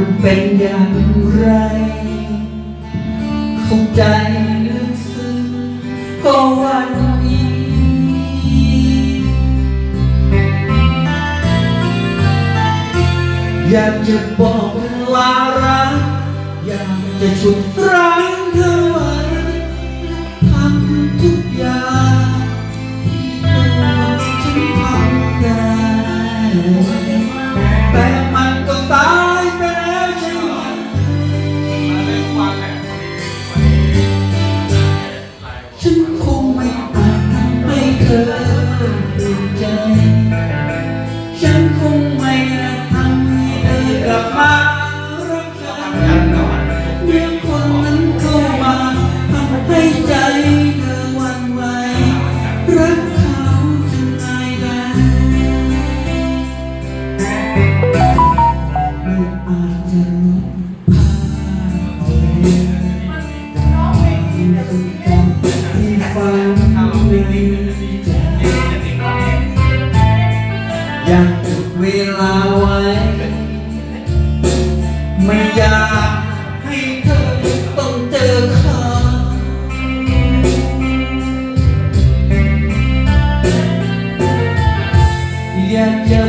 มันเป็นอย่างไร เข้าใจลึกซึ้งก็วันนี้ อยากจะบอกลารักอยากจะชุด อยากจุดเวลาไว้ ไม่อยากให้เธอต้องเจอเขาอยากจะ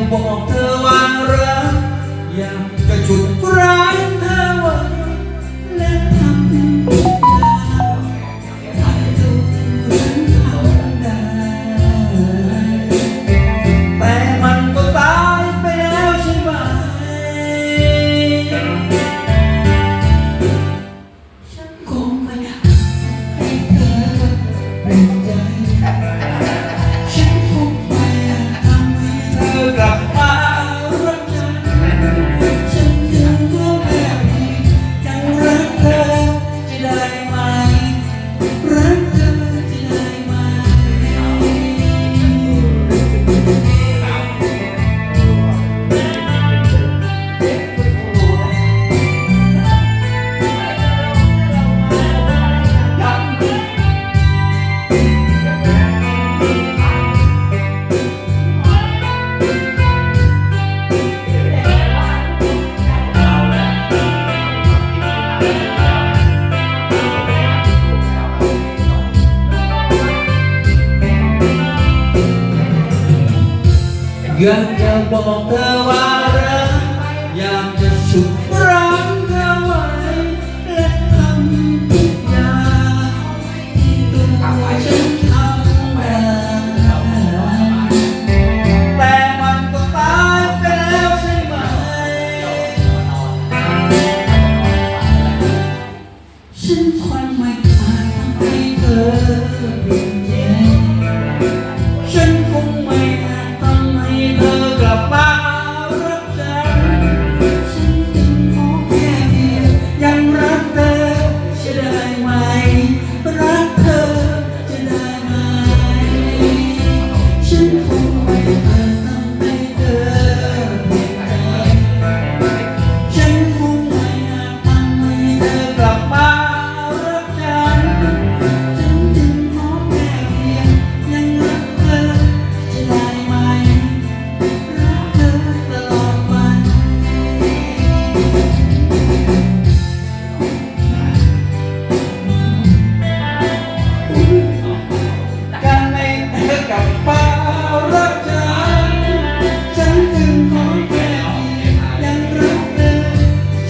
อยากจะบอกเธอว่ารักอยาก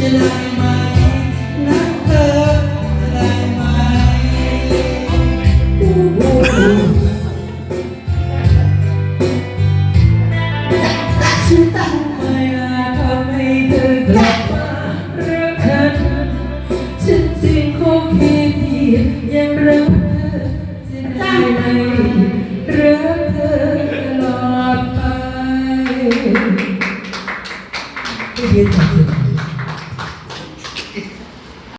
Did